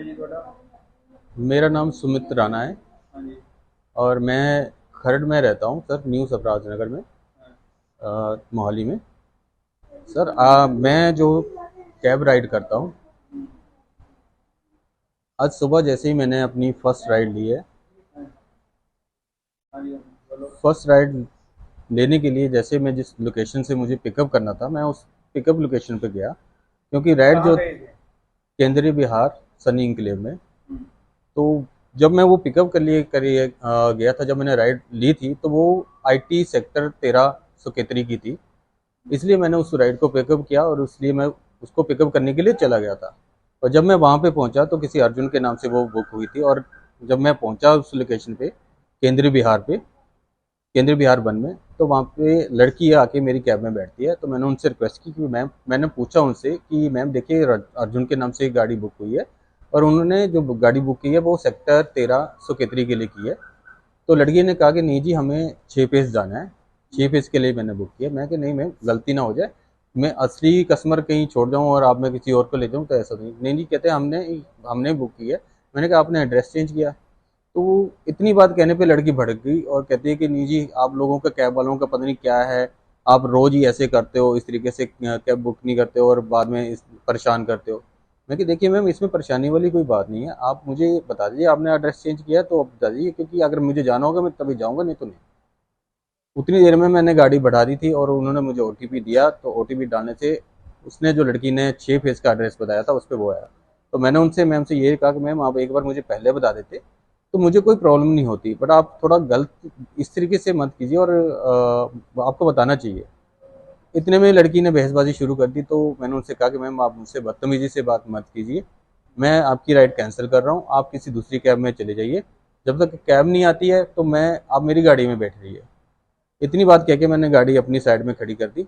ਹੈ ਜੀ ਤੁਹਾਡਾ मेरा नाम सुमित राणा है ਹਾਂਜੀ और मैं खरड़ में रहता हूँ सर न्यू सफराज नगर में अ, मोहाली में सर आ, मैं जो कैब राइड करता हूँ आज सुबह जैसे ही मैंने अपनी फर्स्ट राइड ली है ਹਾਂਜੀ बोलो फर्स्ट राइड लेने के लिए जैसे मैं जिस लोकेशन से मुझे पिकअप करना था मैं उस पिकअप लोकेशन पे गया क्योंकि राइड कहाँ जो गए थे केंद्रीय बिहार सनी इंक्लेव में। हम्म, तो जब मैं वो पिकअप कर लिए करिए गया था जब मैंने राइड ली थी तो वो आईटी सेक्टर तेरह सुकेतरी की थी। इसलिए मैंने उस राइड को पिकअप किया और इसलिए मैं उसको पिकअप करने के लिए चला गया था। और जब मैं वहाँ पे पहुँचा तो किसी अर्जुन के नाम से वो बुक हुई थी और जब मैं पहुँचा उस लोकेशन पे केंद्रीय बिहार पे केंद्रीय बिहार वन में तो वहाँ पे लड़की आके मेरी कैब में बैठती है। तो मैंने उनसे रिक्वेस्ट की कि मैम मैंने पूछा उनसे कि मैम देखिए अर्जुन के नाम से एक गाड़ी बुक हुई है। और उन्होंने जो गाड़ी बुक की है, वो सेक्टर तेरह सुकेतरी के लिए की है। तो लड़की ने कहा कि नहीं जी, हमें छः पेज जाना है। छः पेज के लिए मैंने बुक किया। मैं कि नहीं मैम गलती ना हो जाए। मैं असली कस्टमर कहीं छोड़ जाऊँ और आप मैं किसी और को ले जाऊँ तो ऐसा नहीं। नहीं जी, कहते हमने हमने बुक की है। मैंने कहा, आपने एड्रेस चेंज किया। तो इतनी बात कहने पे लड़की भड़क गई और कहती है कि, नहीं जी, आप लोगों का कैब वालों का पता नहीं क्या है। आप रोज ही ऐसे करते हो, इस तरीके से कैब बुक नहीं करते हो और बाद में परेशान करते हो। मैं कि देखिए मैम, इसमें परेशानी वाली कोई बात नहीं है। आप मुझे बता दीजिए, आपने एड्रेस चेंज किया तो आप बता दीजिए, क्योंकि अगर मुझे जाना होगा, मैं तभी जाऊँगा, नहीं तो नहीं। उतनी देर में मैंने गाड़ी बढ़ा दी थी और उन्होंने मुझे ओटीपी दिया तो ओटीपी डालने से उसने, जो लड़की ने छः फ़ेज़ का एड्रेस बताया था, उस पर वो आया। तो मैंने उनसे, मैम से ये कहा कि मैम, आप एक बार मुझे पहले बता देते तो मुझे कोई प्रॉब्लम नहीं होती, बट आप थोड़ा गलत, इस तरीके से मत कीजिए और आपको बताना चाहिए। इतने में लड़की ने बहसबाजी शुरू कर दी तो मैंने उनसे कहा कि मैम, आप मुझसे बदतमीजी से बात मत कीजिए। मैं आपकी राइड कैंसिल कर रहा हूँ, आप किसी दूसरी कैब में चले जाइए। जब तक कैब नहीं आती है तो मैं, आप मेरी गाड़ी में बैठ रहिए। इतनी बात कह के मैंने गाड़ी अपनी साइड में खड़ी कर दी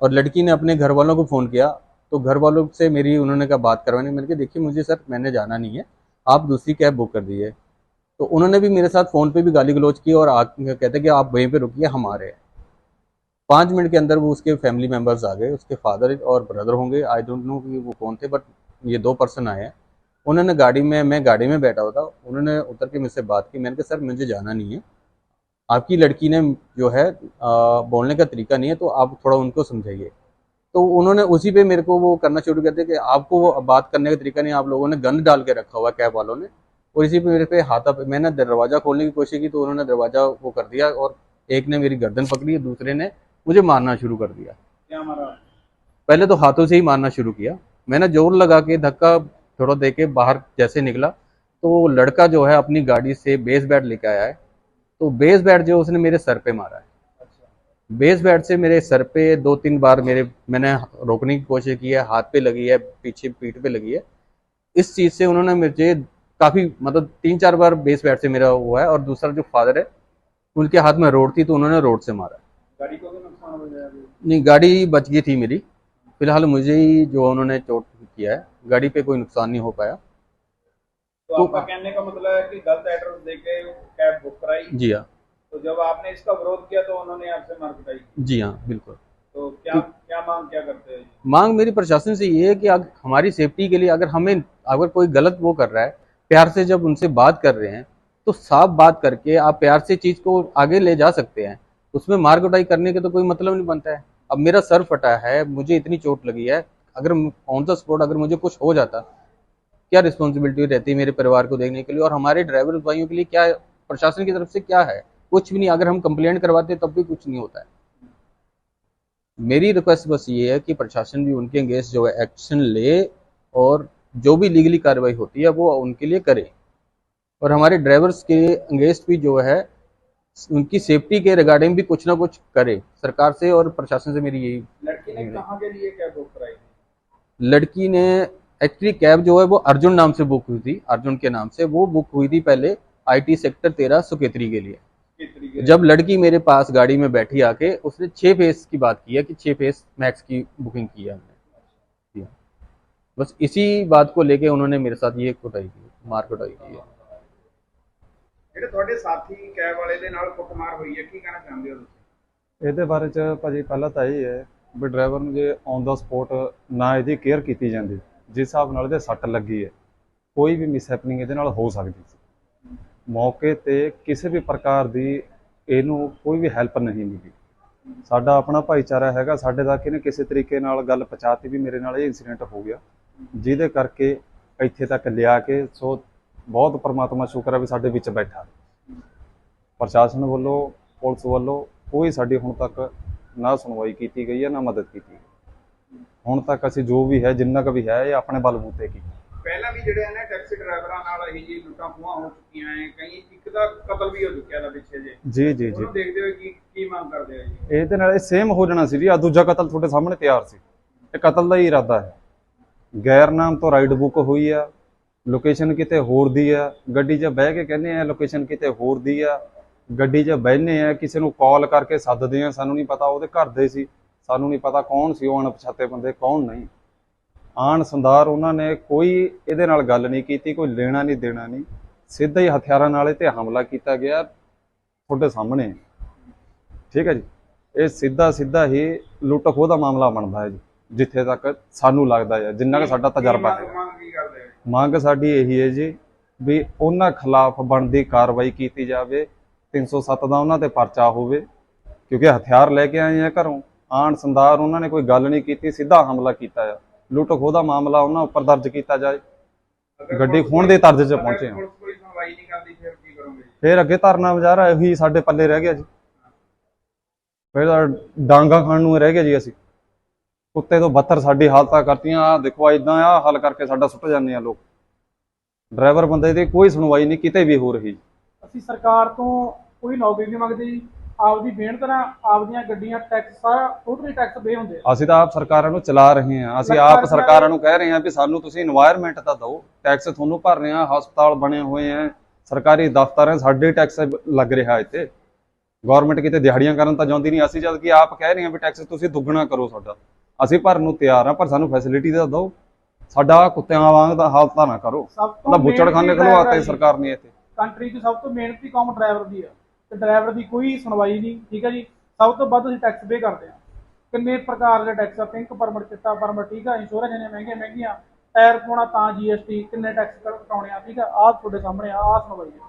और लड़की ने अपने घर वालों को फ़ोन किया। तो घर वालों से मेरी, उन्होंने कहा, बात करवाने। मैंने कहा, देखिए मुझे सर, मैंने जाना नहीं है, आप दूसरी कैब बुक कर दीजिए। तो उन्होंने भी मेरे साथ फ़ोन पे भी गाली गलौज की और आ कहते कि आप वहीं पे रुकिए, हम आ रहे हैं। पाँच मिनट के अंदर वो उसके फैमिली मेंबर्स आ गए उसके फादर और ब्रदर होंगे। आई डोंट नो कि वो कौन थे बट ये दो पर्सन आए हैं। उन्होंने गाड़ी में मैं गाड़ी में बैठा हुआ था। उन्होंने उतर के मुझसे बात की। मैंने कहा सर मुझे जाना नहीं है। आपकी लड़की ने जो है आ, बोलने का तरीका नहीं है तो आप थोड़ा उनको समझाइए। तो उन्होंने उसी पे मेरे को वो करना शुरू कर दिया कि आपको वो बात करने का तरीका नहीं आप लोगों ने गंद डाल के रखा हुआ कैब वालों ने। और इसी पे मेरे पे हाथा पे मैंने दरवाज़ा खोलने की कोशिश की तो उन्होंने दरवाज़ा वो कर दिया और एक ने मेरी गर्दन पकड़ी दूसरे ने मुझे मारना शुरू कर दिया। क्या मारा? पहले तो हाथों से ही मारना शुरू किया। मैंने ज़ोर लगा के धक्का थोड़ा दे के बाहर जैसे निकला तो लड़का जो है अपनी गाड़ी से बेस बैट लेके आया है। तो बेस बैट जो उसने मेरे सर पे मारा है। अच्छा। बेस बैट से मेरे सर पे दो तीन बार मेरे मैंने रोकने की कोशिश की है हाथ पे लगी है पीछे पीठ पे लगी है। इस चीज़ से उन्होंने मुझे काफ़ी मतलब तीन चार बार बेस बैट से मेरा हुआ है और दूसरा जो फादर है उनके हाथ में रोड थी तो उन्होंने रोड से मारा। गाड़ी को भी नुकसान हो गया अभी नहीं गाड़ी बच गई थी मेरी। फ़िलहाल मुझे ही जो उन्होंने चोट किया है गाड़ी पे कोई नुकसान नहीं हो पाया। तो आपका कहने का मतलब है कि गलत एड्रेस देके कैब बुक कराई। जी हाँ। तो जब आपने इसका विरोध किया तो उन्होंने आपसे मार पिटाई जी हाँ बिल्कुल। तो क्या क्या मांग क्या करते हैं? मांग मेरी प्रशासन से ये है कि अगर हमारी सेफ्टी के लिए अगर हमें अगर कोई गलत वो कर रहा है प्यार से जब उनसे बात कर रहे हैं तो साफ़ बात करके आप प्यार से चीज़ को आगे ले जा सकते हैं। उसमें मार कुटाई करने के तो कोई मतलब नहीं बनता है। अब मेरा सर फटा है, मुझे इतनी चोट लगी है, अगर ऑन द स्पॉट अगर मुझे कुछ हो जाता, क्या रिस्पॉन्सिबिलिटी रहती है मेरे परिवार को देखने के लिए? और हमारे ड्राइवर भाइयों के लिए क्या, प्रशासन की तरफ़ से क्या है? कुछ भी नहीं, अगर हम कंप्लेंट करवाते तब भी कुछ नहीं होता है। मेरी रिक्वेस्ट बस ये है कि प्रशासन भी उनके अगेंस्ट जो है एक्शन ले और जो भी लीगली कार्रवाई होती है, वो उनके लिए करे। और हमारे ड्राइवर्स के अगेंस्ट भी जो है उनकी सेफ्टी के रिगार्डिंग भी कुछ ना कुछ करे सरकार से और प्रशासन से मेरी यही लड़की ने कहाँ के लिए कैब बुक कराई लड़की ने एक्चुअली कैब जो है वो अर्जुन नाम से बुक हुई थी अर्जुन के नाम से वो बुक हुई थी पहले आईटी सेक्टर तेरह सुकेतरी के लिए। जब लड़की मेरे पास गाड़ी में बैठी आके उसने छः फेस की बात की है कि छः फेस मैक्स की बुकिंग की है हमने। हाँ। बस इसी बात को लेके उन्होंने मेरे साथ ये कुटाई की मार कुटाई की है। ਜਿਹੜੇ ਤੁਹਾਡੇ ਸਾਥੀ ਕੈਬ ਵਾਲੇ ਦੇ ਨਾਲ ਕੁੱਟਮਾਰ ਹੋਈ ਹੈ, ਕੀ ਕਹਿਣਾ ਚਾਹੁੰਦੇ ਹੋ ਤੁਸੀਂ? ਇਹਦੇ ਬਾਰੇ ਚ ਭਾਜੀ ਪਹਿਲਾਂ ਤਾਂ ਇਹ ਹੈ ਵੀ ਡਰਾਈਵਰ ਨੂੰ ਜੇ ਔਨ ਦਾ ਸਪੋਟ ਨਾ ਇਹਦੀ ਕੇਅਰ ਕੀਤੀ ਜਾਂਦੀ, ਜਿਸ ਹਿਸਾਬ ਨਾਲ ਇਹਦੇ ਸੱਟ ਲੱਗੀ ਹੈ, ਕੋਈ ਵੀ ਮਿਸਹੈਪਨਿੰਗ ਇਹਦੇ ਨਾਲ ਹੋ ਸਕਦੀ ਸੀ। ਮੌਕੇ ਤੇ ਕਿਸੇ ਵੀ ਪ੍ਰਕਾਰ ਦੀ ਇਹਨੂੰ ਕੋਈ ਵੀ ਹੈਲਪ ਨਹੀਂ ਮਿਲੀ। ਸਾਡਾ ਆਪਣਾ ਭਾਈਚਾਰਾ ਹੈਗਾ, ਸਾਡੇ ਤੱਕ ਇਹਨੇ ਕਿਸੇ ਤਰੀਕੇ ਨਾਲ ਗੱਲ ਪਹੁੰਚਾਤੀ ਵੀ ਮੇਰੇ ਨਾਲ ਇਹ ਇਨਸੀਡੈਂਟ ਹੋ ਗਿਆ। ਜਿਹਦੇ ਕਰਕੇ ਇੱਥੇ ਤੱਕ ਲਿਆ ਕੇ, ਸੋ ਬਹੁਤ ਪਰਮਾਤਮਾ ਸ਼ੁਕਰ ਹੈ ਵੀ ਸਾਡੇ ਵਿੱਚ ਬੈਠਾ। ਪ੍ਰਸ਼ਾਸਨ ਵੱਲੋਂ ਪੁਲਿਸ ਵੱਲੋਂ ਕੋਈ ਸਾਡੀ ਹੁਣ ਤੱਕ ਨਾ ਸੁਣਵਾਈ ਕੀਤੀ ਗਈ ਹੈ ਨਾ ਮਦਦ ਕੀਤੀ ਹੁਣ ਤੱਕ ਅਸੀਂ ਜੋ ਵੀ ਹੈ ਜਿੰਨਾ ਕੁ ਵੀ ਹੈ ਇਹ ਆਪਣੇ ਬਲਬੂਤੇ ਕੀਤਾ। ਪਹਿਲਾਂ ਵੀ ਜਿਹੜੇ ਨੇ ਟੈਕਸੀ ਡਰਾਈਵਰਾਂ ਨਾਲ ਇਹੀ ਜੀ ਲੁੱਟਾਂ ਖੋਹਾਂ ਹੋ ਚੁੱਕੀਆਂ ਐ ਕਈ ਇੱਕ ਦਾ ਕਤਲ ਵੀ ਹੋ ਚੁੱਕਿਆ ਦਾ ਪਿੱਛੇ ਜੇ। ਜੀ ਜੀ ਜੀ। ਦੇਖਦੇ ਹੋਏ ਕੀ ਕੀ ਮੰਗ ਕਰਦੇ ਹੋ ਜੀ। ਇਹਦੇ ਨਾਲ ਇਹ ਸੇਮ ਹੋ ਜਾਣਾ ਸੀ ਜੀ ਆ ਦੂਜਾ ਕਤਲ ਤੁਹਾਡੇ ਸਾਹਮਣੇ ਤਿਆਰ ਸੀ। ਇਹ ਕਤਲ ਦਾ ਹੀ ਇਰਾਦਾ ਹੈ। ਗੈਰ ਨਾਮ ਤੋਂ ਰਾਈਡ ਬੁੱਕ ਹੋਈ ਆ ਲੋਕੇਸ਼ਨ ਕਿਤੇ ਹੋਰ ਦੀ ਆ ਗੱਡੀ 'ਚ ਬਹਿ ਕੇ ਕਹਿੰਦੇ ਆ ਲੋਕੇਸ਼ਨ ਕਿਤੇ ਹੋਰ ਦੀ ਆ ਗੱਡੀ 'ਚ ਬਹਿਨੇ ਆ ਕਿਸੇ ਨੂੰ ਕਾਲ ਕਰਕੇ ਸੱਦਦੇ ਆ ਸਾਨੂੰ ਨਹੀਂ ਪਤਾ ਉਹਦੇ ਘਰ ਦੇ ਸੀ ਸਾਨੂੰ ਨਹੀਂ ਪਤਾ ਕੌਣ ਸੀ ਉਹ ਅਣਪਛਾਤੇ ਬੰਦੇ ਕੌਣ ਨਹੀਂ। ਆਣ ਸੰਦਾਰ ਉਹਨਾਂ ਨੇ ਕੋਈ ਇਹਦੇ ਨਾਲ ਗੱਲ ਨਹੀਂ ਕੀਤੀ ਕੋਈ ਲੈਣਾ ਨਹੀਂ ਦੇਣਾ ਨਹੀਂ ਸਿੱਧਾ ਹੀ ਹਥਿਆਰਾਂ ਨਾਲ ਇਹ ਤੇ ਹਮਲਾ ਕੀਤਾ ਗਿਆ ਤੁਹਾਡੇ ਸਾਹਮਣੇ। ਠੀਕ ਹੈ ਜੀ? ਇਹ ਸਿੱਧਾ ਸਿੱਧਾ ਹੀ ਲੁੱਟ ਖੋਹ ਦਾ ਮਾਮਲਾ ਬਣਦਾ ਹੈ ਜੀ ਜਿੱਥੇ ਤੱਕ ਸਾਨੂੰ ਲੱਗਦਾ ਹੈ ਜਿੰਨਾ ਕੁ ਸਾਡਾ ਤਜਰਬਾ ਹੈ। ਮੰਗ- ਸਾਡੀ ਇਹੀ ਹੈ ਜੀ ਵੀ ਉਹਨਾਂ ਖਿਲਾਫ ਬਣਦੀ ਕਾਰਵਾਈ ਕੀਤੀ ਜਾਵੇ 307 ਦਾ ਉਹਨਾਂ ਤੇ ਪਰਚਾ ਹੋਵੇ ਕਿਉਂਕਿ ਹਥਿਆਰ ਲੈ ਕੇ ਆਏ ਆ ਘਰੋਂ। ਆਣ ਸੰਦਾਰ ਉਹਨਾਂ ਨੇ ਕੋਈ ਗੱਲ ਨਹੀਂ ਕੀਤੀ ਸਿੱਧਾ ਹਮਲਾ ਕੀਤਾ ਆ। ਲੁੱਟ ਖੋਹ ਦਾ ਮਾਮਲਾ ਉਹਨਾਂ ਉੱਪਰ ਦਰਜ ਕੀਤਾ ਜਾਏ। ਗੱਡੀ ਖੋਹਣ ਦੇ ਤਰਜ 'ਚ ਪਹੁੰਚੇ ਕਰਦੀ ਫਿਰ ਅੱਗੇ ਧਰਨਾ ਮੁਜ਼ਾਹਰਾ ਇਹੀ ਸਾਡੇ ਪੱਲੇ ਰਹਿ ਗਿਆ ਜੀ। ਫਿਰ ਡਾਂਗਾ ਖਾਣ ਨੂੰ ਰਹਿ ਗਿਆ ਜੀ ਅਸੀਂ। ਕੁੱਤੇ ਤੋਂ ਬੱਤਰ ਸਾਡੀ ਹਾਲਤਾਂ ਕਰਤੀਆਂ ਦੇਖੋ ਇਦਾਂ ਆ ਹੱਲ ਕਰਕੇ ਸਾਡਾ ਸੁੱਟ ਜਾਂਦੇ ਆ ਲੋਕ। ਡਰਾਈਵਰ ਬੰਦੇ ਦੀ ਕੋਈ ਸੁਣਵਾਈ ਨਹੀਂ ਕਿਤੇ ਵੀ ਹੋ ਰਹੀ। ਅਸੀਂ ਸਰਕਾਰ ਤੋਂ ਕੋਈ ਨੌਕਰੀ ਨਹੀਂ ਮੰਗਦੇ ਜੀ। ਆਪਦੀ ਮਿਹਨਤ ਨਾਲ ਆਪਦੀਆਂ ਗੱਡੀਆਂ ਟੈਕਸ ਸਾਰਾ ਟੋਟਲੀ ਟੈਕਸ ਬੇ ਹੁੰਦੇ ਆ। ਅਸੀਂ ਤਾਂ ਆਪ ਸਰਕਾਰਾਂ ਨੂੰ ਚਲਾ ਰਹੇ ਹਾਂ। ਅਸੀਂ ਆਪ ਸਰਕਾਰਾਂ ਨੂੰ ਕਹਿ ਰਹੇ ਹਾਂ ਵੀ ਸਾਨੂੰ ਤੁਸੀਂ এনवायरमेंट ਤਾਂ ਦਿਓ। ਟੈਕਸ ਤੁਹਾਨੂੰ ਭਰ ਰਹੇ ਆ ਹਸਪਤਾਲ ਬਣੇ ਹੋਏ ਆ ਸਰਕਾਰੀ ਦਫ਼ਤਰ ਹੈ ਸਾਡੇ ਟੈਕਸ ਲੱਗ ਰਿਹਾ ਇੱਥੇ। ਗਵਰਨਮੈਂਟ ਕਿਤੇ ਦਿਹਾੜੀਆਂ ਕਰਨ ਤਾਂ ਜਾਂਦੀ ਨਹੀਂ। ਅਸੀਂ ਜਦ ਕਿ ਆਪ ਕਹਿ ਰਹੇ ਹਾਂ ਵੀ ਟੈਕਸ ਤੁਸੀਂ ਦੁੱਗਣਾ ਕਰੋ ਸਾਡਾ। ਅਸੀਂ ਭਰਨ ਨੂੰ ਤਿਆਰ ਹਾਂ ਪਰ ਸਾਨੂੰ ਫੈਸਿਲਿਟੀ ਤਾਂ ਦਿਓ। ਸਾਡਾ ਕੁੱਤਿਆਂ ਵਾਂਗ ਦਾ ਹਾਲਤਾਂ ਨਾ ਕਰੋ। ਉਹਦਾ ਬੁੱਚੜਖਾਨੇ ਖਲਵਾਤੇ ਸਰਕਾਰ ਨੇ ਇੱਥੇ। ਕੰਟਰੀ 'ਚ ਸਭ ਤੋਂ ਮਿਹਨਤੀ ਕੌਮ ਡਰਾਈਵਰ ਦੀ ਆ। ਤੇ ਡਰਾਈਵਰ ਦੀ ਕੋਈ ਸੁਣਵਾਈ ਨਹੀਂ ਠੀਕ ਹੈ ਜੀ? ਸਭ ਤੋਂ ਵੱਧ ਅਸੀਂ ਟੈਕਸ ਪੇ ਕਰਦੇ ਆ। ਕਿੰਨੇ ਪ੍ਰਕਾਰ ਦੇ ਟੈਕਸ ਆ? ਪਿੰਕ ਪਰਮਿਟ ਚਿੱਟਾ ਪਰਮਿਟ ਠੀਕ ਆ? ਇੰਸ਼ੋਰੈਂਸ ਨੇ ਮਹਿੰਗੀਆਂ ਮਹਿੰਗੀਆਂ। ਟਾਇਰ ਪਾਉਣਾ ਤਾਂ ਜੀਐਸਟੀ ਕਿੰਨੇ ਟੈਕਸ ਕਟਾਉਣੇ ਆ ਠੀਕ ਆ? ਆਹ ਤੁਹਾਡੇ ਸਾਹਮਣੇ ਆ ਆਹ ਸੁਣਵਾਈ ਆ।